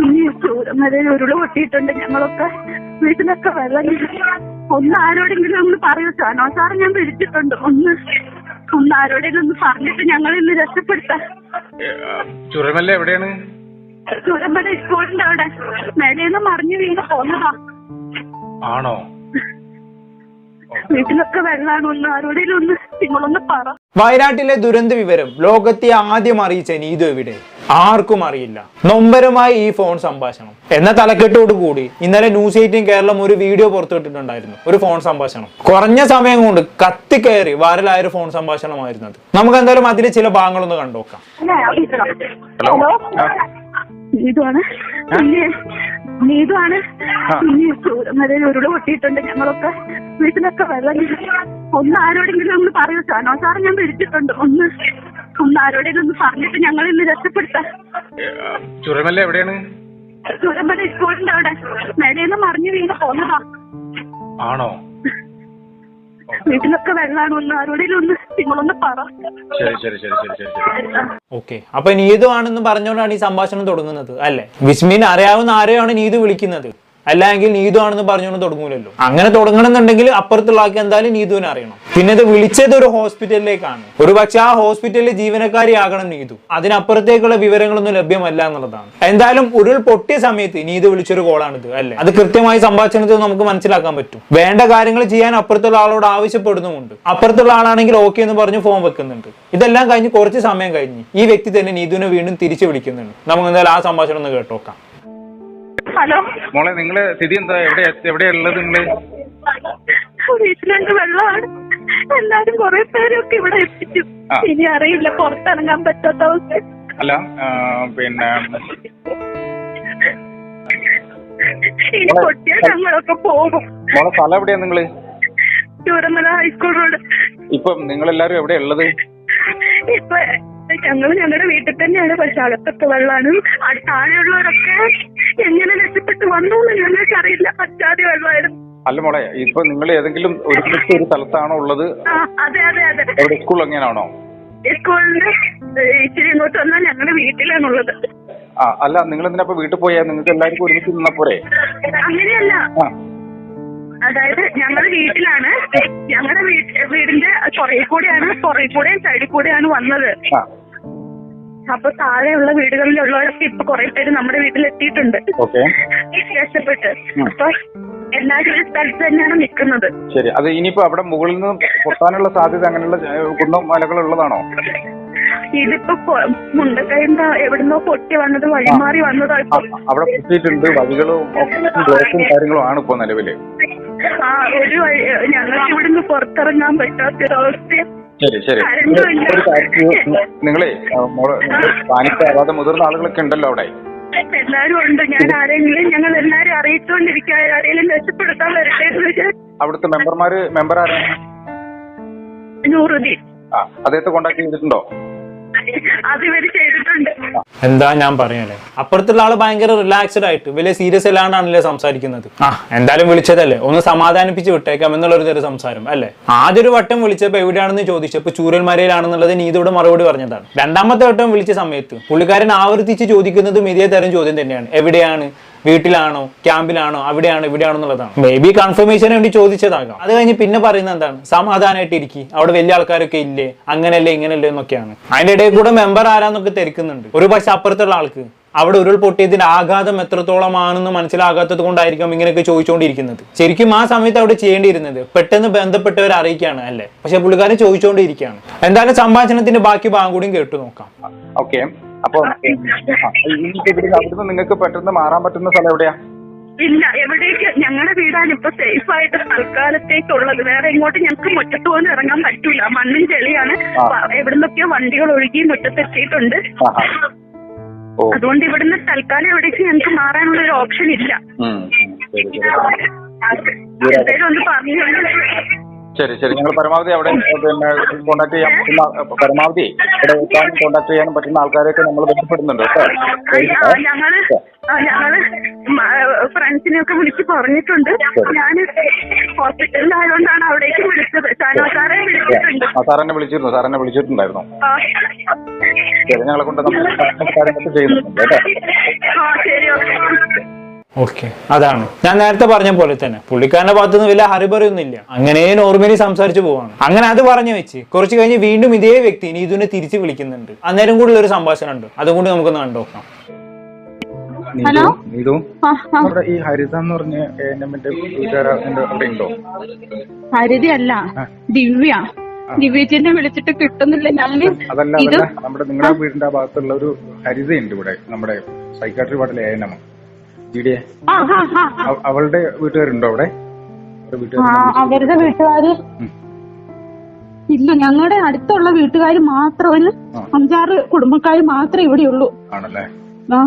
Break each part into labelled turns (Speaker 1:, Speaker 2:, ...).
Speaker 1: ഇനി ചൂരമലയിൽ ഉരുൾ പൊട്ടിയിട്ടുണ്ട്. ഞങ്ങളൊക്കെ വീട്ടിലൊക്കെ വെള്ളം. ഒന്ന് ആരോടെങ്കിലും ഒന്ന് പറയൂ സാനോ സാറ് ഞാൻ വിളിച്ചിട്ടുണ്ട്. ഒന്ന് ഒന്ന് ആരോടെങ്കിലും ഒന്ന് പറഞ്ഞിട്ട് ഞങ്ങൾ ഇന്ന് രക്ഷപ്പെടുത്താം
Speaker 2: ചുരമല്ല എവിടെയാണ്?
Speaker 1: ചുരമല സ്കൂളിന്റെ അവിടെ. മേലേന്ന് മറിഞ്ഞു വീണ് പോന്നതാ.
Speaker 2: ആണോ?
Speaker 1: വീട്ടിലൊക്കെ വെള്ളമാണ് ഒന്ന് ആരോടെങ്കിലും ഒന്ന് നിങ്ങളൊന്ന് പറ.
Speaker 3: വയനാട്ടിലെ ദുരന്ത വിവരം ലോകത്തെ ആദ്യം അറിയിച്ച നീതു എവിടെ ആർക്കും അറിയില്ല. നൊമ്പരമായി ഈ ഫോൺ സംഭാഷണം. എന്ന തലക്കെട്ടോട് കൂടി ഇന്നലെ ന്യൂസ് എയ്റ്റീൻ കേരളം ഒരു വീഡിയോ പുറത്തുവിട്ടിട്ടുണ്ടായിരുന്നു ഒരു ഫോൺ സംഭാഷണം. കുറഞ്ഞ സമയം കൊണ്ട് കത്തിക്കയറി വൈറലായ ഒരു ഫോൺ സംഭാഷണമായിരുന്നത് നമുക്ക് എന്തായാലും അതിലെ ചില ഭാഗങ്ങളൊന്ന് കണ്ടുനോക്കാം.
Speaker 2: ഹലോ.
Speaker 1: നീതുവാണ്. നീതുവാണ്. ഉരുൾ പൊട്ടിയിട്ടുണ്ട് ഞങ്ങളൊക്കെ. വീട്ടിലൊക്കെ വെള്ളം ഒന്ന് ആരോടെങ്കിലും ഒന്ന് പറയൂ സാനോ. സാറ് ഞാൻ വിളിച്ചിട്ടുണ്ട്. ഒന്ന് ഒന്ന് ആരോടെങ്കിലും ഒന്ന് പറഞ്ഞിട്ട് ഞങ്ങൾ ഇന്ന് രക്ഷപ്പെടുത്താം
Speaker 2: ചുരമല്ല എവിടെയാണ്?
Speaker 1: ചുരമല സ്കൂളിന്റെ അവിടെ. മേലേന്ന് മറിഞ്ഞു വീണ് പോന്നതാ.
Speaker 2: ആണോ?
Speaker 1: വീട്ടിലൊക്കെ വെള്ളമാണ് ഒന്ന് ആരോടെങ്കിലും ഒന്ന് നിങ്ങളൊന്ന് പറ.
Speaker 2: ശരി ശരി ശരി ശരി ശരി ശരി.
Speaker 3: ഓക്കെ. അപ്പൊ നീതു ആണെന്ന് പറഞ്ഞുകൊണ്ടാണ് ഈ സംഭാഷണം തുടങ്ങുന്നത് അല്ലെ? വിസ്മിൻ അറിയാവുന്ന ആരെയാണ് നീതു വിളിക്കുന്നത്? അല്ലെങ്കിൽ നീതു ആണെന്ന് പറഞ്ഞുകൊണ്ട് തുടങ്ങൂലല്ലോ. അങ്ങനെ തുടങ്ങണമെന്നുണ്ടെങ്കിൽ അപ്പുറത്തുള്ള ആൾക്ക് എന്തായാലും നീതുവിനെ അറിയണം. പിന്നെ ഇത് വിളിച്ചത് ഒരു ഹോസ്പിറ്റലിലേക്കാണ്. ഒരു പക്ഷെ ആ ഹോസ്പിറ്റലിലെ ജീവനക്കാരിയാകണം നീതു. അതിനപ്പുറത്തേക്കുള്ള വിവരങ്ങളൊന്നും ലഭ്യമല്ല എന്നുള്ളതാണ്. എന്തായാലും ഉരുൾ പൊട്ടിയ സമയത്ത് നീതു വിളിച്ചൊരു കോളാണിത് അല്ലെ? അത് കൃത്യമായി സംഭാഷണത്തിൽ നമുക്ക് മനസ്സിലാക്കാൻ പറ്റും. വേണ്ട കാര്യങ്ങൾ ചെയ്യാൻ അപ്പുറത്തുള്ള ആളോട് ആവശ്യപ്പെടുന്നുമുണ്ട്. അപ്പുറത്തുള്ള ആളാണെങ്കിൽ ഓക്കെ എന്ന് പറഞ്ഞ് ഫോം വെക്കുന്നുണ്ട്. ഇതെല്ലാം കഴിഞ്ഞ് കുറച്ച് സമയം കഴിഞ്ഞ് ഈ വ്യക്തി തന്നെ നീതുവിനെ വീണ്ടും തിരിച്ചു വിളിക്കുന്നുണ്ട്. നമുക്ക് എന്തായാലും ആ സംഭാഷണം ഒന്ന് കേട്ടോക്കാം.
Speaker 1: ഹലോ.
Speaker 2: മോളെ നിങ്ങൾ സ്ഥിതി എന്താ? എവിടെ എവിടെയാ ഉള്ളത് നിങ്ങൾ?
Speaker 1: വീട്ടിലുണ്ട് വെള്ളമാണ്. എല്ലാരും കുറെ പേരൊക്കെ ഇവിടെ എത്തിച്ചു. ഇനി അറിയില്ല പുറത്തിറങ്ങാൻ പറ്റാത്ത അവസ്ഥ.
Speaker 2: അല്ല പിന്നെ
Speaker 1: ഇനി പൊട്ടിയാൽ ഞങ്ങളൊക്കെ പോകും.
Speaker 2: മോളെ സ്ഥലം എവിടെയാ നിങ്ങൾ?
Speaker 1: Chooralmala high school road.
Speaker 2: ഇപ്പം നിങ്ങളെല്ലാരും എവിടെയാ ഉള്ളത്?
Speaker 1: ഇപ്പൊ ഞങ്ങൾ ഞങ്ങളുടെ വീട്ടിൽ തന്നെയാണ് പക്ഷെ അകത്തൊക്കെ വെള്ളമാണ് ആ താഴെയുള്ളവരൊക്കെ എങ്ങനെ രക്ഷപ്പെട്ട് വന്നു എന്ന് ഞങ്ങൾക്ക് അറിയില്ല. പറ്റാതെ വെള്ളമായിരുന്നു.
Speaker 2: അല്ല മോളെ ഇപ്പൊ നിങ്ങൾ ഏതെങ്കിലും ഒരുമിച്ച് ഒരു സ്ഥലത്താണോ ഉള്ളത്?
Speaker 1: അതെ അതെ അതെ.
Speaker 2: സ്കൂൾ എങ്ങനെയാണോ?
Speaker 1: സ്കൂളിന് ഇച്ചിരി ഇങ്ങോട്ട് വന്നാൽ ഞങ്ങളുടെ വീട്ടിലാണുള്ളത്.
Speaker 2: ആ അല്ല നിങ്ങൾ എന്തിനാ വീട്ടിൽ പോയാ? നിങ്ങൾക്ക് എല്ലാവർക്കും ഒരുമിച്ച് നിന്നാ പോരെ?
Speaker 1: അങ്ങനെയല്ല. അതായത് ഞങ്ങളുടെ വീട്ടിലാണ്. ഞങ്ങളുടെ വീടിന്റെ പുറകിൽ കൂടെയാണ് പുറകിൽ കൂടെയും സൈഡിൽ കൂടെയാണ് വന്നത്. അപ്പൊ താഴെയുള്ള വീടുകളിലുള്ളവരൊക്കെ ഇപ്പൊ കുറെ പേര് നമ്മുടെ വീട്ടിലെത്തിയിട്ടുണ്ട്. രക്ഷപ്പെട്ട്. അപ്പൊ എല്ലാവരും ഒരു സ്ഥലത്ത് തന്നെയാണ് നിൽക്കുന്നത്.
Speaker 2: ശരി. അത് ഇനിയിപ്പോ അവിടെ മുകളിൽ നിന്ന് പൊട്ടാനുള്ള സാധ്യത അങ്ങനെയുള്ള കുന്നും മലകളുള്ളതാണോ
Speaker 1: ഇതിപ്പോ പൊ- മുണ്ടക്കൈന്ന് എവിടുന്നോ പൊട്ടി വന്നത് വഴിമാറി വന്നത്
Speaker 2: അവിടെ പൊട്ടിയിട്ടുണ്ട്. വഴികളും ബ്ലോക്കും കാര്യങ്ങളും ആണ് ഇപ്പൊ നിലവിൽ.
Speaker 1: ആ ഒരു വഴി ഞങ്ങൾക്ക് ഇവിടുന്ന് പുറത്തിറങ്ങാൻ പറ്റാത്തൊരവസ്ഥ
Speaker 2: ശരി ശരി. നിങ്ങളെ മോളെ പാനിക്കാവാതെ മുതിർന്ന ആളുകളൊക്കെ ഉണ്ടല്ലോ അവിടെ?
Speaker 1: എല്ലാരും ഉണ്ട്. ഞാൻ ആരെങ്കിലും ഞങ്ങൾ എല്ലാരും അറിയിച്ചുകൊണ്ടിരിക്കുക ആരെങ്കിലും രക്ഷപ്പെടുത്താൻ വരട്ടെ എന്ന് വെച്ചാൽ
Speaker 2: അവിടുത്തെ മെമ്പർമാര് മെമ്പർ ആരാണ്?
Speaker 1: നൂറുദ്ദീൻ
Speaker 2: ആ അദ്ദേഹത്തെ കോണ്ടാക്ട് ചെയ്തിട്ടുണ്ടോ?
Speaker 1: ചെയ്തിട്ടുണ്ട്.
Speaker 3: എന്താ ഞാൻ പറയണേ? അപ്പുറത്തുള്ള ആൾ ഭയങ്കര റിലാക്സ്ഡ് ആയിട്ട് വലിയ സീരിയസ് അല്ലാണ്ടാണല്ലേ സംസാരിക്കുന്നത്? ആ. എന്തായാലും വിളിച്ചതല്ലേ? ഒന്ന് സമാധാനിപ്പിച്ച് വിട്ടേക്കാം എന്നുള്ള ഒരു ചെറിയ സംസാരം അല്ലേ? ആദ്യ ഒരു വട്ടം വിളിച്ചപ്പോ എവിടെയാണെന്ന് ചോദിച്ചപ്പോ നീ നീതിയുടെ മറുപടി പറഞ്ഞതാണ്. രണ്ടാമത്തെ വട്ടം വിളിച്ച സമയത്ത് പുള്ളിക്കാരൻ ആവർത്തിച്ച് ചോദിക്കുന്നതും ഇതേ തരം ചോദ്യം തന്നെയാണ്. എവിടെയാണ്? വീട്ടിലാണോ ക്യാമ്പിലാണോ അവിടെയാണോ ഇവിടെയാണോ എന്നുള്ളതാണ്. മേ ബി കൺഫർമേഷന് വേണ്ടി ചോദിച്ചതാകാം. അത് കഴിഞ്ഞ് പിന്നെ പറയുന്നത് എന്താണ്? സമാധാനമായിട്ട് ഇരിക്കും. അവിടെ വലിയ ആൾക്കാരൊക്കെ ഇല്ലേ? അങ്ങനല്ലേ ഇങ്ങനല്ലേ എന്നൊക്കെയാണ്. അതിന്റെ ഇടയിൽ കൂടെ മെമ്പർ ആരാന്നൊക്കെ തിരക്കുന്നുണ്ട്. ഒരു പക്ഷെ അപ്പുറത്തുള്ള ആൾക്ക്. അവിടെ ഉരുൾ പൊട്ടിയതിന്റെ ആഘാതം എത്രത്തോളമാണെന്ന് മനസ്സിലാകാത്തത് കൊണ്ടായിരിക്കും ഇങ്ങനെയൊക്കെ ചോദിച്ചുകൊണ്ടിരിക്കുന്നത് ശരിക്കും ആ സമയത്ത് അവിടെ ചെയ്യേണ്ടിയിരുന്നത് പെട്ടെന്ന് ബന്ധപ്പെട്ടവരെ അറിയിക്കുകയാണ് അല്ലേ? പക്ഷെ പുള്ളിക്കാരൻ ചോദിച്ചുകൊണ്ടിരിക്കുകയാണ് എന്തായാലും സംഭാഷണത്തിന്റെ ബാക്കി ഭാഗം കൂടിയും കേട്ടു നോക്കാം.
Speaker 2: ഓക്കെ അപ്പൊ ഇവിടുന്ന് അവിടുന്ന് നിങ്ങൾക്ക് പെട്ടെന്ന് മാറാൻ പറ്റുന്ന സ്ഥലം എവിടെയാ?
Speaker 1: ഇല്ല എവിടേക്ക് ഞങ്ങളുടെ വീടാണ് ഇപ്പൊ സേഫ് ആയിട്ട് തൽക്കാലത്തേക്കുള്ളത്. വേറെ ഇങ്ങോട്ട് ഞങ്ങൾക്ക് മുറ്റത്ത് പോലും ഇറങ്ങാൻ പറ്റൂല. മണ്ണും ചെളിയാണ്. എവിടുന്നൊക്കെയോ വണ്ടികൾ ഒഴുകി മുറ്റത്തെത്തിയിട്ടുണ്ട്. അതുകൊണ്ട് ഇവിടുന്ന് തൽക്കാലം എവിടേക്ക് ഞങ്ങൾക്ക് മാറാനുള്ള ഒരു ഓപ്ഷൻ ഇല്ല. എന്തായാലും ഒന്ന് പറഞ്ഞു
Speaker 2: ശരി ശരി. ഞങ്ങൾ പരമാവധി അവിടെ പിന്നെ കോണ്ടാക്ട് ചെയ്യാൻ പറ്റുന്ന പരമാവധി ഇവിടെ എത്താനും കോണ്ടാക്ട് ചെയ്യാനും പറ്റുന്ന ആൾക്കാരെയൊക്കെ നമ്മൾ ബന്ധപ്പെടുന്നുണ്ട് കേട്ടോ.
Speaker 1: ഞങ്ങൾ ഞങ്ങൾ ഫ്രണ്ട്സിനെയൊക്കെ വിളിച്ച് പറഞ്ഞിട്ടുണ്ട്. ഞാൻ ഹോസ്പിറ്റലിലായതുകൊണ്ടാണ് അവിടേക്ക് വിളിച്ചത്. ഷാനോ സാറെ വിളിച്ചിട്ടുണ്ട്.
Speaker 2: ആ സാറെന്നെ വിളിച്ചിരുന്നു സാറെന്നെ വിളിച്ചിട്ടുണ്ടായിരുന്നു. ശരി ഞങ്ങളെ കൊണ്ട് നമ്മൾ കാര്യങ്ങളൊക്കെ ചെയ്യുന്നുണ്ട് കേട്ടോ
Speaker 1: ആ ശരി
Speaker 3: ഓക്കെ. അതാണ്. ഞാൻ നേരത്തെ പറഞ്ഞ പോലെ തന്നെ. പുള്ളിക്കാരന്റെ ഭാഗത്തുനിന്ന് വലിയ ഹറിബറിയൊന്നും ഇല്ല അങ്ങനെ നോർമലി സംസാരിച്ചു പോവാണ്. അങ്ങനെ അത് പറഞ്ഞു വെച്ച് കുറച്ച് കഴിഞ്ഞ് വീണ്ടും ഇതേ വ്യക്തി നീതുവിനെ തിരിച്ചു വിളിക്കുന്നുണ്ട്. അന്നേരം കൂടുതൽ ഒരു സംഭാഷണം ഉണ്ട് അതുകൊണ്ട് നമുക്കൊന്ന് കണ്ടുനോക്കാം
Speaker 1: ഹലോ?
Speaker 2: നീതു
Speaker 1: ആ, ആ.
Speaker 2: അവിടെ ഈ ഹരിത എന്ന് പറഞ്ഞ എന്റെ വീട്ടുകാരുടെ അവിടെ ഉണ്ടോ?
Speaker 1: ഹരിത അല്ല ദിവ്യ. ദിവ്യജിനെ വിളിച്ചിട്ട് കിട്ടുന്നില്ല. ഞാൻ
Speaker 2: അതല്ല നമ്മുടെ നിങ്ങളുടെ വീടിന്റെ ഭാഗത്തുള്ള ഒരു ഹരിതയുണ്ട് ഇവിടെ. നമ്മുടെ സൈക്കാട്രി വാർഡിലെ ഏനമ ജി ഡി എ
Speaker 1: ആ ആ ആ ആ.
Speaker 2: അവളുടെ വീട്ടുകാരുണ്ടോ അവിടെ? അവരുടെ
Speaker 1: വീട്ടുകാര് ഇല്ല ഞങ്ങളുടെ അടുത്തുള്ള വീട്ടുകാര് മാത്രം ഒരു. അഞ്ചാറ് കുടുംബക്കാര് മാത്രമേ ഇവിടെയുള്ളൂ.
Speaker 2: ആണല്ലേ?
Speaker 1: ആ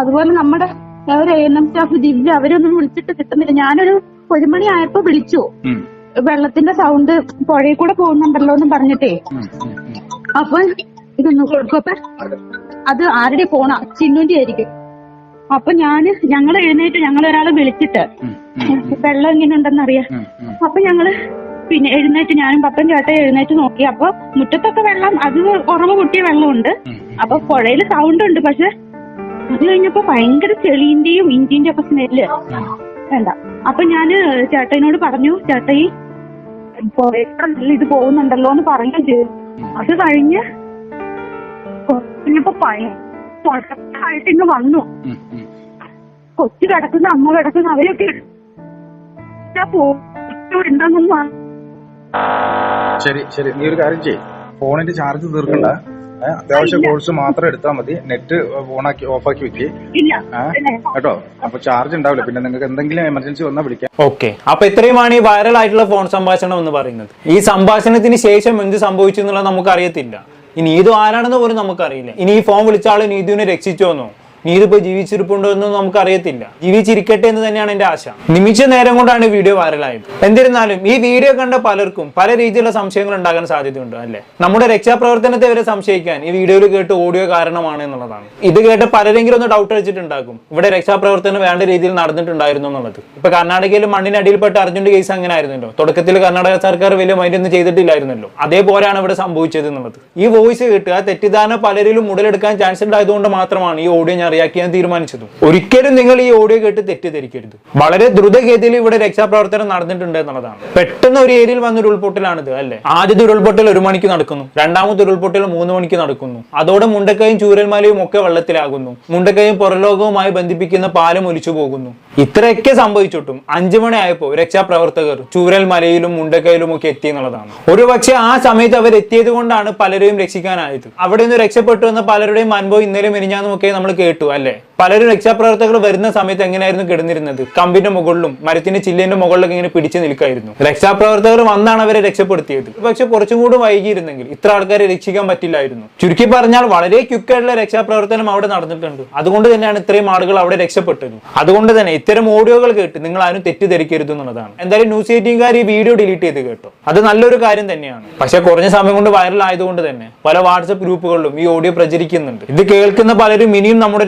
Speaker 1: അതുപോലെ നമ്മുടെ ഒരു എൻ എം സ്റ്റാഫ് ദിവ്യ അവരൊന്നും വിളിച്ചിട്ട് കിട്ടുന്നില്ല. ഞാനൊരു ഒരു മണി ആയപ്പോ വിളിച്ചു. വെള്ളത്തിന്റെ സൗണ്ട് പുഴയിൽ കൂടെ പോകുന്നുണ്ടല്ലോ എന്ന് പറഞ്ഞിട്ടേ. അപ്പൊ ഇതൊന്നും കൊടുക്കപ്പ അത് ആരുടെ പോണ ചിന്നുന്റെ ആയിരിക്കും. അപ്പൊ ഞാൻ ഞങ്ങൾ എഴുന്നേറ്റ് ഞങ്ങൾ ഒരാളെ വിളിച്ചിട്ട് വെള്ളം എങ്ങനെ ഉണ്ടെന്നറിയാം
Speaker 2: അറിയാ.
Speaker 1: അപ്പൊ ഞങ്ങൾ പിന്നെ എഴുന്നേറ്റ് ഞാനും പപ്പൻ ചേട്ടൻ എഴുന്നേറ്റ് നോക്കി. അപ്പൊ മുറ്റത്തൊക്കെ വെള്ളം അത് ഉറവ് പൊട്ടിയ വെള്ളമുണ്ട്. അപ്പൊ പുഴയിൽ സൗണ്ട് ഉണ്ട് പക്ഷെ അത് കഴിഞ്ഞപ്പോ ഭയങ്കര ചെളീന്റെയും ഇഞ്ചിന്റെ ഒക്കെ സ്മെല്ല്. വേണ്ട. അപ്പൊ ഞാൻ ചേട്ടനോട് പറഞ്ഞു ചേട്ടയി എത്ര നല്ല ഇത് പോകുന്നുണ്ടല്ലോ എന്ന് ചെയ്തു. അത് കഴിഞ്ഞ് കഴിഞ്ഞപ്പോ ഇങ്ങ് വന്നു. കൊച്ചു കിടക്കുന്ന അമ്മ കിടക്കുന്ന അവരൊക്കെ
Speaker 2: ശരി ശരി. നീ ഒരു കാര്യം ചെയ്യ്. ഫോണിന്റെ ചാർജ് തീർക്കണ്ട. അത്യാവശ്യം കോഴ്സ് മാത്രം എടുത്താൽ മതി. നെറ്റ് ഓണാക്കി ഓഫാക്കി വെക്ക്. കേട്ടോ? അപ്പൊ ചാർജ് ഉണ്ടാവില്ല. പിന്നെ നിങ്ങൾക്ക് എന്തെങ്കിലും എമർജൻസി വന്നാൽ വിളിക്കാം.
Speaker 3: ഓക്കെ. അപ്പൊ ഇത്രയുമാണ് ഈ വൈറൽ ആയിട്ടുള്ള ഫോൺ സംഭാഷണം എന്ന് പറയുന്നത്. ഈ സംഭാഷണത്തിന് ശേഷം എന്ത് സംഭവിച്ചു എന്നുള്ളത് നമുക്ക് അറിയത്തില്ല ഈ നീതു ആരാണെന്ന് പോലും നമുക്കറിയില്ല. ഇനി ഈ ഫോൺ വിളിച്ച ആൾ നീതുവിനെ രക്ഷിച്ചോന്നോ? നീതു ഇപ്പൊ ജീവിച്ചിരിപ്പുണ്ടോ എന്നും നമുക്ക് അറിയത്തില്ല ജീവിച്ചിരിക്കട്ടെ എന്ന് തന്നെയാണ് എന്റെ ആശ. നിമിഷ നേരം കൊണ്ടാണ് വീഡിയോ വൈറലായത്. എന്നിരുന്നാലും ഈ വീഡിയോ കണ്ട പലർക്കും പല രീതിയിലുള്ള സംശയങ്ങൾ ഉണ്ടാകാൻ സാധ്യതയുണ്ട് അല്ലെ? നമ്മുടെ രക്ഷാപ്രവർത്തനത്തെ വരെ സംശയിക്കാൻ ഈ വീഡിയോയിൽ കേട്ട് ഓഡിയോ കാരണമാണ് എന്നുള്ളതാണ്. ഇത് കേട്ട് പലരെങ്കിലും ഒന്ന് ഡൗട്ട് അടിച്ചിട്ടുണ്ടാകും ഇവിടെ രക്ഷാപ്രവർത്തനം വേണ്ട രീതിയിൽ നടന്നിട്ടുണ്ടായിരുന്നു എന്നുള്ളത്. ഇപ്പൊ കർണാടകയിൽ മണ്ണിനടിയിൽപ്പെട്ട് അർജുന്റെ കേസ് അങ്ങനെ ആയിരുന്നല്ലോ തുടക്കത്തിൽ കർണാടക സർക്കാർ വലിയ മൈൻഡൊന്നും ചെയ്തിട്ടില്ലായിരുന്നല്ലോ. അതേപോലെയാണ് ഇവിടെ സംഭവിച്ചത് എന്നുള്ളത്. ഈ വോയിസ് കേട്ട് ആ തെറ്റിദ്ധാരണ പലരിലും ഉടലെടുക്കാൻ ചാൻസ് ഉണ്ടായതുകൊണ്ട് മാത്രമാണ് ഈ ഓഡിയോ റിയാക്ട് ചെയ്യാൻ തീരുമാനിച്ചതും. ഒരിക്കലും നിങ്ങൾ ഈ ഓഡിയോ കേട്ട് തെറ്റിദ്ധരിക്കരുത്. വളരെ ദ്രുതഗതിയിൽ ഇവിടെ രക്ഷാപ്രവർത്തനം നടന്നിട്ടുണ്ട് എന്നുള്ളതാണ്. പെട്ടെന്ന് ഒരു ഏരിയയിൽ വന്ന ഉരുൾപൊട്ടലാണിത് അല്ലെ? ആദ്യത്തെ ഉരുൾപൊട്ടൽ ഒരു മണിക്ക് നടക്കുന്നു. രണ്ടാമത്തെ ഉരുൾപൊട്ടൽ മൂന്ന് മണിക്ക് നടക്കുന്നു. അതോടെ മുണ്ടക്കയും ചൂരൽമലയും ഒക്കെ വെള്ളത്തിലാകുന്നു. മുണ്ടക്കയും പുറലോകവുമായി ബന്ധിപ്പിക്കുന്ന പാലം ഒലിച്ചു പോകുന്നു. ഇത്രയൊക്കെ സംഭവിച്ചിട്ടും അഞ്ചു മണി ആയപ്പോൾ രക്ഷാപ്രവർത്തകർ ചൂരൽമലയിലും മുണ്ടക്കയിലും ഒക്കെ എത്തി എന്നുള്ളതാണ്. ഒരുപക്ഷേ ആ സമയത്ത് അവർ എത്തിയത് കൊണ്ടാണ് പലരെയും രക്ഷിക്കാനായത്. അവിടെ നിന്ന് രക്ഷപ്പെട്ടു എന്ന പലരുടെയും അനുഭവം ഇന്നലെ മെനിഞ്ഞാന്നും ഒക്കെ നമ്മൾ കേട്ടു അല്ലെ പലരും രക്ഷാപ്രവർത്തകർ വരുന്ന സമയത്ത് എങ്ങനെയായിരുന്നു കിടന്നിരുന്നത്? കമ്പിന്റെ മുകളിലും മരത്തിന്റെ ചില്ലിന്റെ മുകളിലൊക്കെ ഇങ്ങനെ പിടിച്ചു നിൽക്കായിരുന്നു. രക്ഷാപ്രവർത്തകർ വന്നാണ് അവരെ രക്ഷപ്പെടുത്തിയത്. പക്ഷെ കുറച്ചും കൂടി വൈകിയിരുന്നെങ്കിൽ ഇത്ര ആൾക്കാരെ രക്ഷിക്കാൻ പറ്റില്ലായിരുന്നു. ചുരുക്കി പറഞ്ഞാൽ വളരെ ക്യുക്കായിട്ടുള്ള രക്ഷാപ്രവർത്തനം അവിടെ നടന്നിട്ടുണ്ട്. അതുകൊണ്ട് തന്നെയാണ് ഇത്രയും ആളുകൾ അവിടെ രക്ഷപ്പെട്ടത്. അതുകൊണ്ട് തന്നെ ഇത്തരം ഓഡിയോകൾ കേട്ട് നിങ്ങൾ ആരും തെറ്റിദ്ധരിക്കരുത് എന്നുള്ളതാണ്. എന്തായാലും ന്യൂസ് എയ്റ്റീൻകാർ ഈ വീഡിയോ ഡിലീറ്റ് ചെയ്ത് കേട്ടോ. അത് നല്ലൊരു കാര്യം തന്നെയാണ്. പക്ഷെ കുറഞ്ഞ സമയം കൊണ്ട് വൈറൽ ആയതുകൊണ്ട് തന്നെ പല വാട്സപ്പ് ഗ്രൂപ്പുകളിലും ഈ ഓഡിയോ പ്രചരിക്കുന്നുണ്ട്. ഇത് കേൾക്കുന്ന പലരും ഇനിയും നമ്മുടെ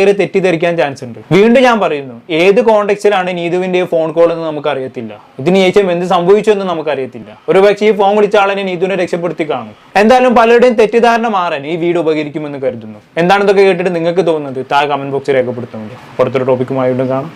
Speaker 3: രക്ഷാപ്രവർത്തകരെ തെറ്റിദ്ധരിക്കാൻ ചാൻസ് ഉണ്ട്. വീണ്ടും ഞാൻ പറയുന്നു ഏത് കോണ്ടെക്സ്റ്റിലാണ് നീതുവിന്റെ ഫോൺ കോൾ എന്ന് നമുക്ക് അറിയത്തില്ല ഇതിന് ശേഷം എന്ത് സംഭവിച്ചു എന്ന് നമുക്ക് അറിയത്തില്ല ഒരു പക്ഷേ ഈ ഫോൺ വിളിച്ച ആളെ നീതുവിനെ രക്ഷപ്പെടുത്തി കാണും. എന്തായാലും പലരുടെയും തെറ്റിദ്ധാരണ മാറാൻ ഈ വീഡിയോ ഉപകരിക്കുമെന്ന് കരുതുന്നു. എന്താണെന്നൊക്കെ കേട്ടിട്ട് നിങ്ങൾക്ക് തോന്നുന്നത്? താഴെ കമന്റ് ബോക്സിൽ രേഖപ്പെടുത്തുന്നുണ്ട് പുറത്തൊരു ടോപ്പിക്കുമായി കാണാം.